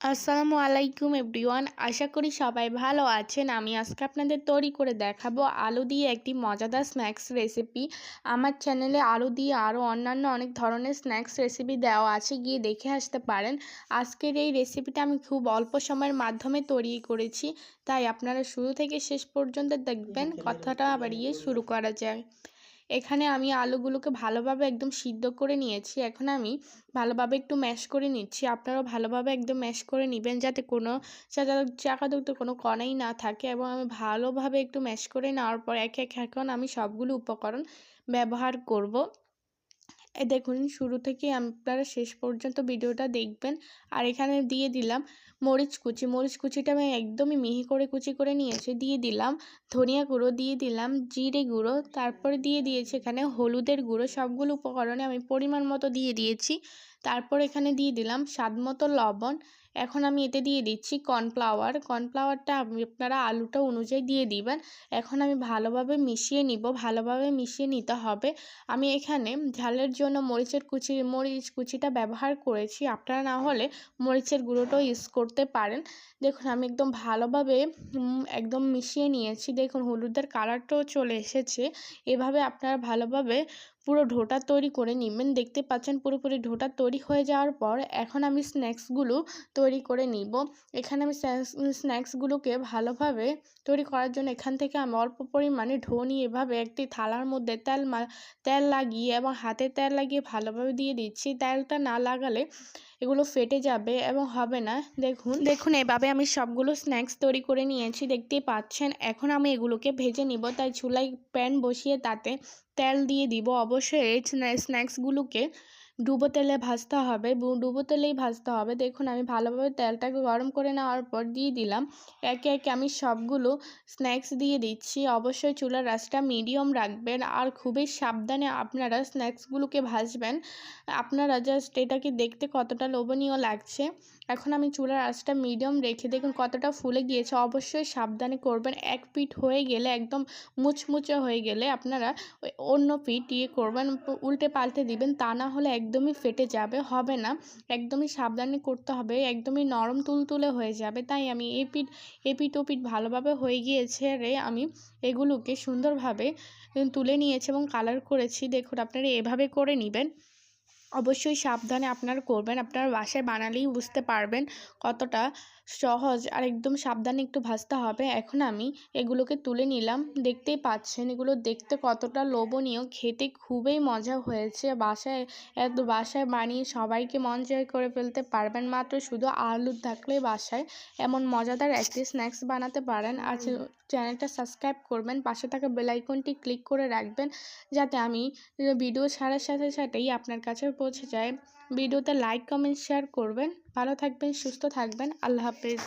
আসসালামু আলাইকুম এভরিওয়ান। আশা করি সবাই ভালো আছেন। আমি আজকে আপনাদের তৈরি করে দেখাবো আলু দিয়ে একটি মজাদার স্ন্যাক্স রেসিপি। আমার চ্যানেলে আলু দিয়ে আরও অন্যান্য অনেক ধরনের স্ন্যাক্স রেসিপি দেওয়া আছে গিয়ে দেখে আসতে পারেন। আজকের এই রেসিপিটা আমি খুব অল্প সময়ের মাধ্যমে তৈরি করেছি তাই আপনারা শুরু থেকে শেষ পর্যন্ত দেখবেন। কথাটা বাড়িয়ে শুরু করা যায়। এখানে আমি আলুগুলোকে ভালোভাবে একদম সিদ্ধ করে নিয়েছি। এখন আমি ভালোভাবে একটু ম্যাশ করে নিচ্ছি। আপনারাও ভালোভাবে একদম ম্যাশ করে নেবেন যাতে কোনো চাকাযুক্ত কোনো কণাই না থাকে এবং আমি ভালোভাবে একটু ম্যাশ করে নেওয়ার পর এক এক এখন আমি সবগুলো উপকরণ ব্যবহার করব। এ দেখুন, শুরু থেকে আপনারা শেষ পর্যন্ত ভিডিওটা দেখবেন। আর এখানে দিয়ে দিলাম মরিচ কুচি। মরিচ কুচিটা আমি একদমই মিহি করে কুচি করে নিয়েছি, দিয়ে দিলাম ধনিয়া গুঁড়ো, দিয়ে দিলাম জিরে গুঁড়ো, তারপরে দিয়ে দিয়েছি এখানে হলুদের গুঁড়ো। সবগুলো উপকরণে আমি পরিমাণ মতো দিয়ে দিয়েছি। তারপর এখানে দিয়ে দিলাম স্বাদ মতো লবণ। এখন আমি এতে দিয়ে দিচ্ছি কর্নফ্লাওয়ার। কর্নফ্লাওয়ারটা আপনারা আলুটা অনুযায়ী দিয়ে দিবেন। এখন আমি ভালোভাবে মিশিয়ে নিব। ভালোভাবে মিশিয়ে নিতে হবে। আমি এখানে ঝালের জন্য মরিচের কুচি, মরিচ কুচিটা ব্যবহার করেছি। আপনারা না হলে মরিচের গুঁড়োটাও ইউজ করতে পারেন। দেখুন, আমি একদম ভালোভাবে একদম মিশিয়ে নিয়েছি। দেখুন, হলুদের কালারটাও চলে এসেছে। এভাবে আপনারা ভালোভাবে পুরো ঢোটা তৈরি করে নেবেন দেখতে পাচ্ছেন পুরোপুরি ঢোটা তৈরি হয়ে যাওয়ার পর এখন আমি স্ন্যাক্সগুলো তৈরি করে নিব। এখানে আমি স্ন্যাক্সগুলোকে ভালোভাবে তৈরি করার জন্য এখান থেকে আমি অল্প পরিমাণে ঢো নিয়ে এভাবে একটি থালার মধ্যে তেল তেল লাগিয়ে এবং হাতে তেল লাগিয়ে ভালোভাবে দিয়ে দিচ্ছি। তেলটা না লাগালে এগুলো ফেটে যাবে এবং হবে না। দেখুন। দেখুন, এভাবে আমি সবগুলো স্ন্যাক্স তৈরি করে নিয়েছি, দেখতেই পাচ্ছেন। এখন আমি এগুলোকে ভেজে নিব, তাই চুলায় প্যান বসিয়ে তাতে তেল দিয়ে দিব। অবশ্যই এই স্ন্যাক্সগুলোকে ডুবো তেলে ভাজতে হবে। ডুবো তেলেই ভাজতে হবে। দেখুন, আমি ভালোভাবে তেলটাকে গরম করে নেওয়ার পর দিয়ে দিলাম। একে একে আমি সবগুলো স্ন্যাক্স দিয়ে দিচ্ছি। অবশ্যই চুলার রাসটা মিডিয়াম রাখবেন। আর খুবই সাবধানে আপনারা স্ন্যাক্সগুলোকে ভাজবেন। আপনারা জাস্ট এটাকে দেখতে কতটা লোভনীয় লাগছে। এখন আমি চুলার আঁচটা মিডিয়াম রেখে দেখুন কতটা ফুলে গিয়েছে। অবশ্যই সাবধানে করবেন। এক পিঠ হয়ে গেলে একদম মুচমুচে হয়ে গেলে আপনারা অন্য পিঠ ইয়ে করবেন, উল্টে পাল্টে দিবেন, তা না হলে একদমই ফেটে যাবে, হবে না। একদমই সাবধানে করতে হবে, একদমই নরম তুলতুলে হয়ে যাবে। তাই আমি এ পিঠ এ পিঠ ও পিঠ ভালোভাবে হয়ে গিয়েছে রে। আমি এগুলোকে সুন্দরভাবে তুলে নিয়েছি এবং কালার করেছি। দেখুন আপনারা এভাবে করে নেবেন। অবশ্যই সাবধানে আপনারা করবেন। আপনার বাসায় বানালেই বুঝতে পারবেন কতটা সহজ আর একদম সাবধানে একটু ভাজতে হবে। এখন আমি এগুলোকে তুলে নিলাম। দেখতেই পাচ্ছেন, এগুলো দেখতে কতটা লোভনীয়। খেতে খুবই মজা হয়েছে। বাসায় এত, বাসায় বানিয়ে সবাইকে মন জয় করে ফেলতে পারবেন। মাত্র শুধু আলু থাকলে বাসায় এমন মজাদার একটি স্ন্যাক্স বানাতে পারেন। আর চ্যানেলটা সাবস্ক্রাইব করবেন। পাশে থাকা বেলাইকনটি ক্লিক করে রাখবেন। যাতে আমি ভিডিও ছাড়ার সাথে সাথেই আপনার কাছে পৌঁছে যায়। ভিডিওতে লাইক কমেন্ট শেয়ার করবেন। ভালো থাকবেন সুস্থ থাকবেন। আল্লাহ হাফেজ।